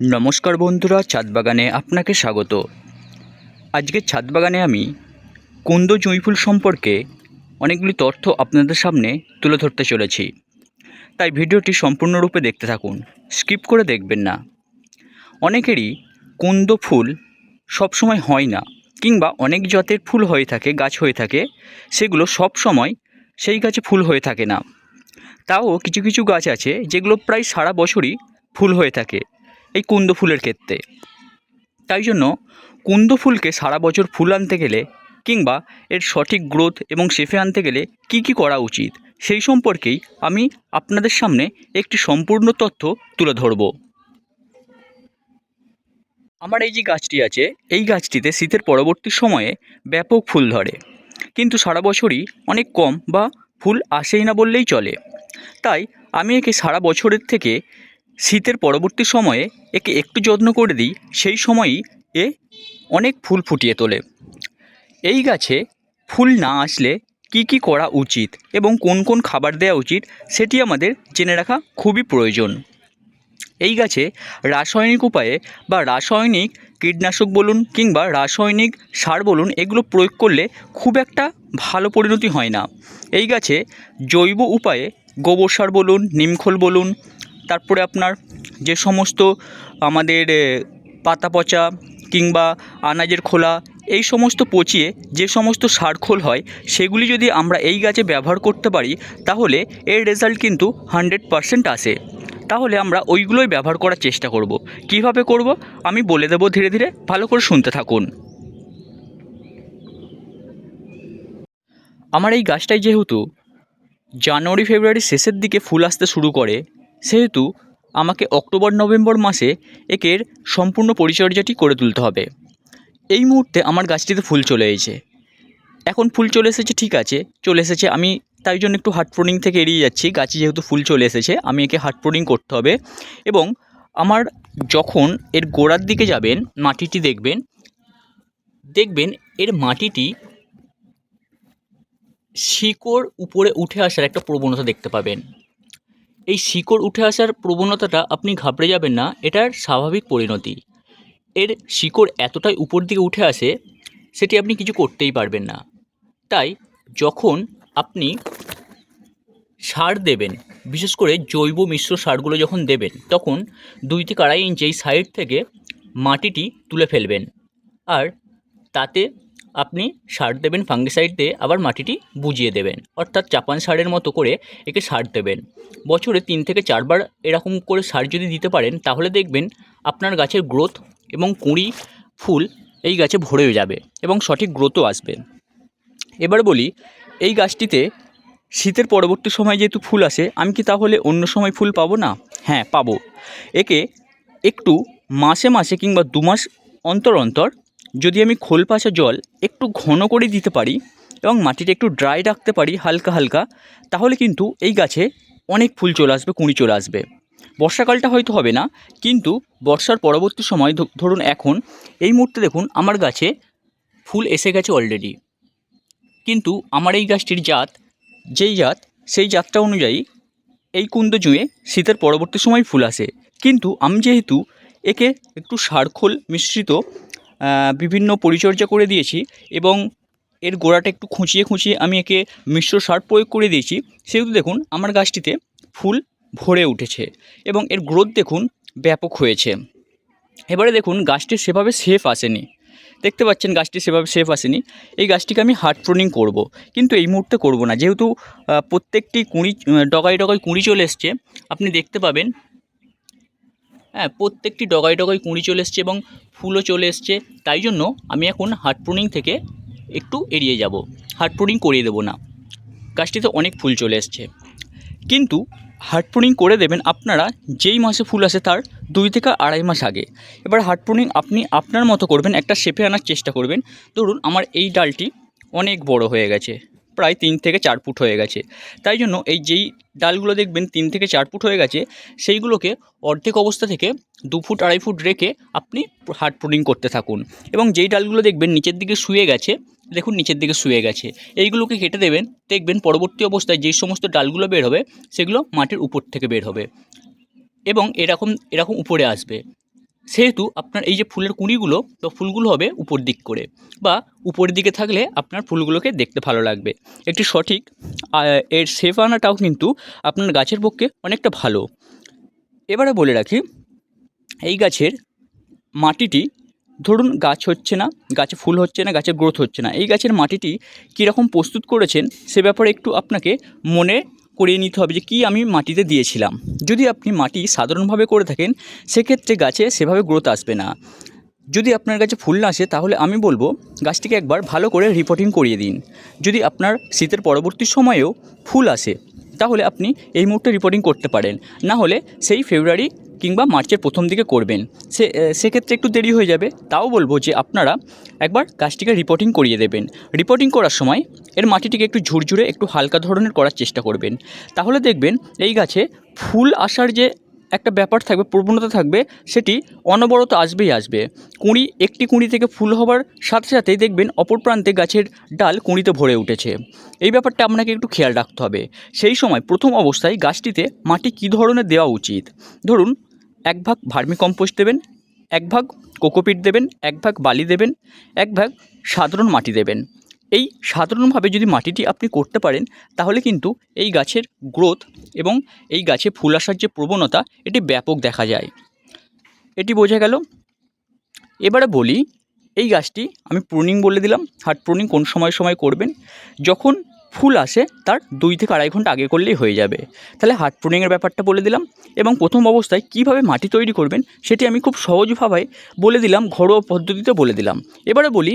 নমস্কার বন্ধুরা ছাদ বাগানে আপনাকে স্বাগত। আজকে ছাদ বাগানে আমি কুন্দ জুঁইফুল সম্পর্কে অনেকগুলি তথ্য আপনাদের সামনে তুলে ধরতে চলেছি। তাই ভিডিওটি সম্পূর্ণরূপে দেখতে থাকুন, স্কিপ করে দেখবেন না। অনেকেরই কুন্দ ফুল সবসময় হয় না, কিংবা অনেক জাতের ফুল হয়ে থাকে, গাছ হয়ে থাকে, সেগুলো সব সময় সেই গাছে ফুল হয়ে থাকে না। তাও কিছু কিছু গাছ আছে, যেগুলো প্রায় সারা বছরই ফুল হয়ে থাকে। এই কুন্দ ফুলের ক্ষেত্রে। তাই জন্য কুন্দ ফুলকে সারা বছর ফুল আনতে গেলে কিংবা এর সঠিক গ্রোথ এবং শেফে আনতে গেলে কি কি করা উচিত, সেই সম্পর্কেই আমি আপনাদের সামনে একটি সম্পূর্ণ তথ্য তুলে ধরব। আমার এই যে গাছটি আছে, এই গাছটিতে শীতের পরবর্তী সময়ে ব্যাপক ফুল ধরে। কিন্তু সারা বছরই অনেক কম বা ফুল আসেই না বললেই চলে। তাই আমি একে সারা বছরের থেকে শীতের পরবর্তী সময়ে একে একটু যত্ন করে দিই, সেই সময়ই এ অনেক ফুল ফুটিয়ে তোলে। এই গাছে ফুল না আসলে কি কি করা উচিত এবং কোন কোন খাবার দেওয়া উচিত সেটি আমাদের জেনে রাখা খুবই প্রয়োজন। এই গাছে রাসায়নিক উপায়ে বা রাসায়নিক কীটনাশক বলুন কিংবা রাসায়নিক সার বলুন এগুলো প্রয়োগ করলে খুব একটা ভালো পরিণতি হয় না। এই গাছে জৈব উপায়ে গোবর সার বলুন, নিমখোল বলুন তারপরে আপনার যে সমস্ত আমাদের পাতা পচা কিংবা আনাজের খোলা, এই সমস্ত পচিয়ে যে সমস্ত সার খোল হয়, সেগুলি যদি আমরা এই গাছে ব্যবহার করতে পারি, তাহলে এর রেজাল্ট কিন্তু হান্ড্রেড পারসেন্ট আসে। তাহলে আমরা ওইগুলোই ব্যবহার করার চেষ্টা করব। কীভাবে করব? আমি বলে দেবো ধীরে ধীরে, ভালো করে শুনতে থাকুন। আমার এই গাছটাই যেহেতু, জানুয়ারি, ফেব্রুয়ারির শেষের দিকে ফুল আসতে শুরু করে সেহেতু আমাকে অক্টোবর, নভেম্বর মাসে একের সম্পূর্ণ পরিচর্যাটি করে তুলতে হবে। এই মুহূর্তে আমার গাছটিতে ফুল চলে এসেছে। এখন ফুল চলে এসেছে, ঠিক আছে, চলে এসেছে। আমি তাই জন্য একটু হার্ট প্রোডিং থেকে এড়িয়ে যাচ্ছি। গাছে যেহেতু ফুল চলে এসেছে, আমি একে হার্ট প্রোডিং করতে হবে। এবং আমার যখন এর গোড়ার দিকে যাবেন, মাটিটি দেখবেন দেখবেন এর মাটিটি শিকড় উপরে উঠে আসার একটা প্রবণতা দেখতে পাবেন। এই শিকড় উঠে আসার প্রবণতাটা আপনি ঘাবড়ে যাবেন না, এটার স্বাভাবিক পরিণতি। এর শিকড় এতটাই উপর দিকে উঠে আসে, সেটি আপনি কিছু করতেই পারবেন না। তাই যখন আপনি সার দেবেন, বিশেষ করে জৈব মিশ্র সারগুলো যখন দেবেন, তখন দুই থেকে আড়াই ইঞ্চি এই সাইড থেকে মাটিটি তুলে ফেলবেন। আর তাতে আপনি সার দেবেন ফাঙ্গিসাইড দিয়ে, আবার মাটিটি বুঝিয়ে দেবেন। অর্থাৎ চাপান সারের মতো করে একে সার দেবেন। বছরে তিন থেকে চারবার এরকম করে সার যদি দিতে পারেন, তাহলে দেখবেন আপনার গাছের গ্রোথ এবং কুঁড়ি ফুল এই গাছে ভরে যাবে এবং সঠিক গ্রোথও আসবে। এবার বলি, এই গাছটিতে শীতের পরবর্তী সময় যেহেতু ফুল আসে, আমি কি তাহলে অন্য সময় ফুল পাবো না? হ্যাঁ পাবো। একে একটু মাসে মাসে কিংবা দু মাস অন্তর অন্তর যদি আমি খোল পাশা জল একটু ঘন করে দিতে পারি এবং মাটিটা একটু ড্রাই রাখতে পারি হালকা হালকা, তাহলে কিন্তু এই গাছে অনেক ফুল চলে আসবে, কুঁড়ি চলে আসবে। বর্ষাকালটা হয়তো হবে না, কিন্তু বর্ষার পরবর্তী সময় ধরুন এখন, এই মুহূর্তে দেখুন আমার গাছে ফুল এসে গেছে অলরেডি কিন্তু আমার এই গাছটির জাত, যেই জাত, সেই জাতটা অনুযায়ী এই কুন্দ জুঁয়ে শীতের পরবর্তী সময় ফুল আসে। কিন্তু আমি যেহেতু একে একটু সারখোল মিশ্রিত বিভিন্ন পরিচর্যা করে দিয়েছি এবং এর গোড়াটা একটু খুঁচিয়ে খুঁচিয়ে আমি একে মিশ্র সার প্রয়োগ করে দিয়েছি। সেহেতু দেখুন, আমার গাছটিতে ফুল ভরে উঠেছে এবং এর গ্রোথ দেখুন ব্যাপক হয়েছে। এবারে দেখুন, গাছটি সেভাবে সেফ আসেনি। দেখতে পাচ্ছেন, গাছটি সেভাবে সেফ আসেনি। এই গাছটিকে আমি হার্ট প্রুনিং করব। কিন্তু এই মুহূর্তে করব না। যেহেতু প্রত্যেকটি কুঁড়ি ডগায় ডগায় কুঁড়ি চলে এসছে, আপনি দেখতে পাবেন হ্যাঁ প্রত্যেকটি ডগায় ডগায় কুঁড়ি চলে এসছে এবং ফুলও চলে এসছে। তাই জন্য আমি এখন হার্ট প্রুনিং থেকে একটু এড়িয়ে যাব। হার্ট প্রুনিং করিয়ে দেবো না। গাছটিতে অনেক ফুল চলে এসছে। কিন্তু হার্ট প্রুনিং করে দেবেন আপনারা যেই মাসে ফুল আসে তার দুই থেকে আড়াই মাস আগে। এবার হার্ট প্রুনিং আপনি আপনার মতো করবেন, একটা শেপে আনার চেষ্টা করবেন। ধরুন, আমার এই ডালটি অনেক বড় হয়ে গেছে। প্রায় তিন থেকে চার ফুট হয়ে গেছে। তাই জন্য এই যেই ডালগুলো দেখবেন তিন থেকে চার ফুট হয়ে গেছে, সেইগুলোকে অর্ধেক অবস্থা থেকে দু ফুট, আড়াই ফুট রেখে আপনি হার্ড প্রুনিং করতে থাকুন। এবং যেই ডালগুলো দেখবেন নিচের দিকে শুয়ে গেছে, দেখুন নিচের দিকে শুয়ে গেছে। এইগুলোকে কেটে দেবেন, দেখবেন পরবর্তী অবস্থায় যেই সমস্ত ডালগুলো বের হবে, সেগুলো মাটির উপর থেকে বের হবে। এবং এরকম এরকম উপরে আসবে। সেহেতু আপনার এই যে ফুলের কুঁড়িগুলো বা ফুলগুলো হবে উপর দিক করে বা উপরের দিকে থাকলে আপনার ফুলগুলোকে দেখতে ভালো লাগবে। একটি সঠিক। এর শেপ আনাটাও কিন্তু আপনার গাছের পক্ষে অনেকটা ভালো। এবারে বলে রাখি, এই গাছের মাটিটি, ধরুন গাছ হচ্ছে না, গাছে ফুল হচ্ছে না গাছের গ্রোথ হচ্ছে না, এই গাছের মাটিটি কীরকম প্রস্তুত করেছেন সে ব্যাপারে একটু আপনাকে মনে করিয়ে নিতে হবে যে কী আমি মাটিতে দিয়েছিলাম। যদি আপনি মাটি সাধারণভাবে করে থাকেন, সেক্ষেত্রে গাছে সেভাবে গ্রোথ আসবে না। যদি আপনার কাছে ফুল না আসে, তাহলে আমি বলব গাছটিকে একবার ভালো করে রিপোর্টিং করিয়ে দিন। যদি আপনার শীতের পরবর্তী সময়েও ফুল আসে, তাহলে আপনি এই মুহূর্তে রিপোর্টিং করতে পারেন। না হলে সেই ফেব্রুয়ারি কিংবা মার্চের প্রথম দিকে করবেন, সে সেক্ষেত্রে একটু দেরি হয়ে যাবে। তাও বলব যে আপনারা একবার গাছটিকে রিপোর্টিং করিয়ে দেবেন। রিপোর্টিং করার সময় এর মাটিটিকে একটু ঝুরঝুরে, একটু হালকা ধরনের করার চেষ্টা করবেন। তাহলে দেখবেন এই গাছে ফুল আসার যে একটা ব্যাপার থাকবে, প্রবণতা থাকবে, সেটি অনবরত আসবেই আসবে। কুঁড়ি, একটি কুঁড়ি থেকে ফুল হবার সাথে সাথেই দেখবেন অপর প্রান্তে গাছের ডাল কুঁড়িতে ভরে উঠেছে। এই ব্যাপারটা আপনাকে একটু খেয়াল রাখতে হবে। সেই সময় প্রথম অবস্থায় গাছটিতে মাটি কী ধরনের দেওয়া উচিত? ধরুন এক ভাগ ভার্মি কম্পোস্ট দেবেন, এক ভাগ কোকোপিট দেবেন, এক ভাগ বালি দেবেন, এক ভাগ সাধারণ মাটি দেবেন। এই সাধারণভাবে যদি মাটিটি আপনি করতে পারেন, তাহলে কিন্তু এই গাছের গ্রোথ এবং এই গাছে ফুল আসার যে প্রবণতা, এটি ব্যাপক দেখা যায়। এটি বোঝা গেল। এবারে বলি, এই গাছটি আমি প্রুনিং বলে দিলাম। হার্ট প্রুনিং কোন সময় সময় করবেন? যখন ফুল আসে তার দুই থেকে আড়াই ঘণ্টা আগে করলেই হয়ে যাবে। তাহলে হার্ড প্রুনিংয়ের ব্যাপারটা বলে দিলাম এবং প্রথম অবস্থায় কীভাবে মাটি তৈরি করবেন সেটি আমি খুব সহজভাবে বলে দিলাম, ঘরোয়া পদ্ধতিতে বলে দিলাম। এবারে বলি,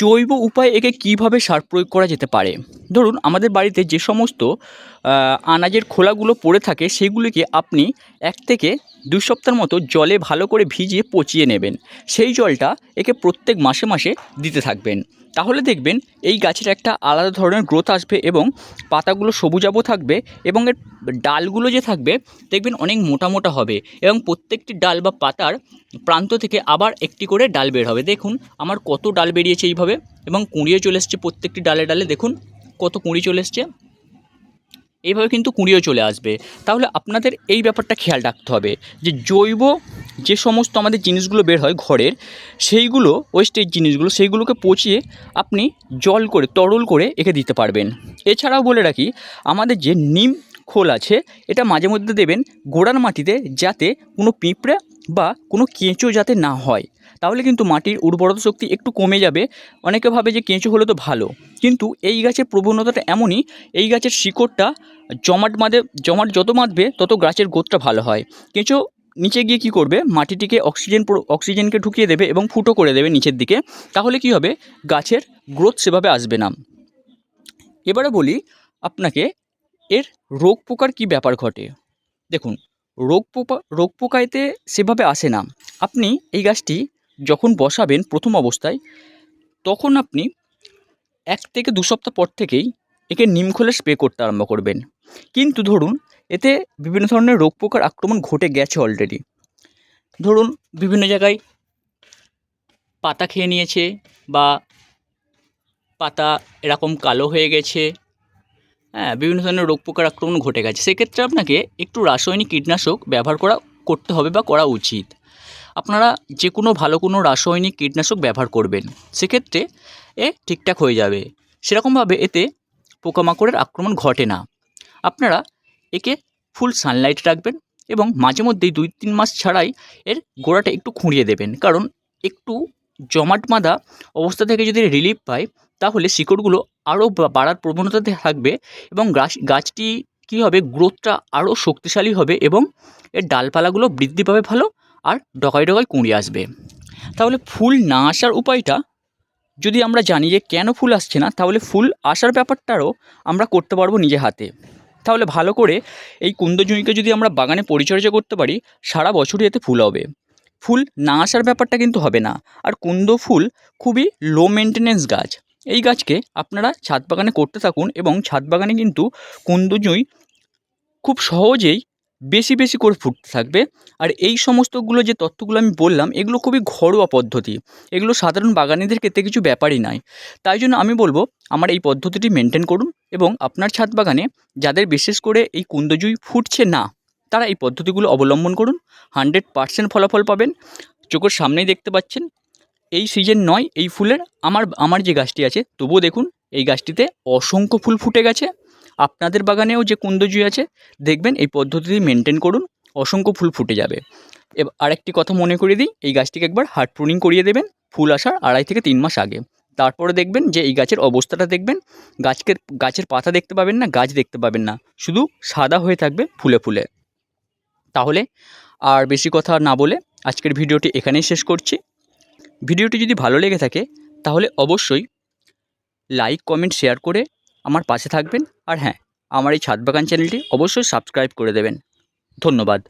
জৈব উপায়ে একে কীভাবে সার প্রয়োগ করা যেতে পারে? ধরুন, আমাদের বাড়িতে যে সমস্ত আনাজের খোলাগুলো পড়ে থাকে সেগুলিকে আপনি এক থেকে দুই সপ্তাহের মতো জলে ভালো করে ভিজিয়ে পচিয়ে নেবেন। সেই জলটা একে প্রত্যেক মাসে মাসে দিতে থাকবেন। তাহলে দেখবেন এই গাছের একটা আলাদা ধরনের গ্রোথ আসবে এবং পাতাগুলো সবুজাবও থাকবে এবং এর ডালগুলো যে থাকবে, দেখবেন অনেক মোটা মোটা হবে এবং প্রত্যেকটি ডাল বা পাতার প্রান্ত থেকে আবার একটি করে ডাল বের হবে। দেখুন আমার কত ডাল বেরিয়েছে এইভাবে এবং কুঁড়িয়ে চলে এসছে প্রত্যেকটি ডালে ডালে। দেখুন কত কুঁড়ি চলে এসছে। এইভাবে কিন্তু কুঁড়িও চলে আসবে। তাহলে আপনাদের এই ব্যাপারটা খেয়াল রাখতে হবে যে জৈব যে সমস্ত আমাদের জিনিসগুলো বের হয় ঘরের, সেইগুলো ওয়েস্টেজ জিনিসগুলো, সেইগুলোকে পচিয়ে আপনি জল করে, তরল করে একে দিতে পারবেন। এছাড়াও বলে রাখি, আমাদের যে নিম খোল আছে, এটা মাঝে মধ্যে দেবেন গোড়ার মাটিতে যাতে কোনো পিঁপড়ে বা কোনো কেঁচো যাতে না হয়। তাহলে কিন্তু মাটির উর্বরতা শক্তি একটু কমে যাবে। অনেকে ভাবে যে কেঁচো হলে তো ভালো। কিন্তু এই গাছের প্রবণতাটা এমনই, এই গাছের শিকড়টা জমাট বাঁধে জমাট যত বাঁধবে তত গাছের গোতটা ভালো হয়। কেঁচো নিচে গিয়ে কি করবে? মাটিটিকে অক্সিজেন অক্সিজেনকে ঢুকিয়ে দেবে এবং ফুটো করে দেবে নিচের দিকে। তাহলে কি হবে? গাছের গ্রোথ সেভাবে আসবে না। এবারে বলি আপনাকে, এর রোগ পোকার কী ব্যাপার ঘটে? দেখুন, রোগ পোকা রোগ পোকাইতে সেভাবে আসে না। আপনি এই গাছটি যখন বসাবেন প্রথম অবস্থায়, তখন আপনি এক থেকে দু সপ্তাহ পর থেকেই একে নিমখোলে স্প্রে করতে আরম্ভ করবেন। কিন্তু ধরুন, এতে বিভিন্ন ধরনের রোগ পোকার আক্রমণ ঘটে গেছে অলরেডি ধরুন, বিভিন্ন জায়গায় পাতা খেয়ে নিয়েছে বা পাতা এরকম কালো হয়ে গেছে হ্যাঁ বিভিন্ন ধরনের রোগ পোকার আক্রমণ ঘটে গেছে। সেক্ষেত্রে আপনাকে একটু রাসায়নিক কীটনাশক ব্যবহার করা, করতে হবে বা করা উচিত। আপনারা যে কোনো ভালো কোনো রাসায়নিক কীটনাশক ব্যবহার করবেন, সেক্ষেত্রে এ ঠিকঠাক হয়ে যাবে। সেরকমভাবে এতে পোকামাকড়ের আক্রমণ ঘটে না। আপনারা একে ফুল সানলাইট রাখবেন এবং মাঝে মধ্যেই দুই তিন মাস ছাড়াই এর গোড়াটা একটু খুঁড়িয়ে দেবেন। কারণ একটু জমাট বাঁধা অবস্থা থেকে যদি রিলিফ পায়, তাহলে শিকড়গুলো আরও বাড়ার প্রবণতাতে থাকবে এবং গাছ গাছটি কী হবে গ্রোথটা আরও শক্তিশালী হবে এবং এর ডালপালাগুলো বৃদ্ধি পাবে ভালো আর ডগায় ডগায় কুঁড়ি আসবে। তাহলে ফুল না আসার উপায়টা যদি আমরা জানি যে কেন ফুল আসছে না, তাহলে ফুল আসার ব্যাপারটারও আমরা করতে পারব নিজে হাতে। তাহলে ভালো করে এই কুন্দজুঁইকে যদি আমরা বাগানে পরিচর্যা করতে পারি, সারা বছরই এতে ফুল হবে। ফুল না আসার ব্যাপারটা কিন্তু হবে না। আর কুন্দ ফুল খুবই লো মেনটেনেন্স গাছ। এই গাছকে আপনারা ছাদ বাগানে করতে থাকুন এবং ছাদ বাগানে কিন্তু কুন্দজুঁই খুব সহজেই বেশি বেশি করে ফুটতে থাকবে। আর এই সমস্তগুলো যে তথ্যগুলো আমি বললাম, এগুলো খুবই ঘরোয়া পদ্ধতি। এগুলো সাধারণ বাগানিদের ক্ষেত্রে কিছু ব্যাপারই নয়। তাই জন্য আমি বলব, আমার এই পদ্ধতিটি মেনটেন করুন এবং আপনার ছাদ বাগানে যাদের বিশেষ করে এই কুন্দজুই ফুটছে না, তারা এই পদ্ধতিগুলো অবলম্বন করুন। হানড্রেড পার্সেন্ট ফলাফল পাবেন। চোখের সামনেই দেখতে পাচ্ছেন, এই সিজন নয়, এই ফুলের। আমার আমার যে গাছটি আছে, তবুও দেখুন, এই গাছটিতে অসংখ্য ফুল ফুটে গেছে। আপনাদের বাগানেও যে কুন্দজুই আছে, দেখবেন এই পদ্ধতিটি মেনটেন করুন, অসংখ্য ফুল ফুটে যাবে। এবার আরেকটি কথা মনে করিয়ে দিই, এই গাছটিকে একবার হার্ড প্রুনিং করিয়ে দেবেন, ফুল আসার আড়াই থেকে তিন মাস আগে। তারপরে দেখবেন যে এই গাছের অবস্থাটা দেখবেন গাছকে গাছের পাতা দেখতে পাবেন না, গাছ দেখতে পাবেন না, শুধু সাদা হয়ে থাকবে ফুলে ফুলে। তাহলে আর বেশি কথা না বলে আজকের ভিডিওটি এখানেই শেষ করছি। ভিডিওটি যদি ভালো লেগে থাকে, তাহলে অবশ্যই লাইক কমেন্ট শেয়ার করে আমার পাশে থাকবেন। আর হ্যাঁ আমার এই ছাদ বাগান চ্যানেলটি অবশ্যই সাবস্ক্রাইব করে দেবেন। ধন্যবাদ।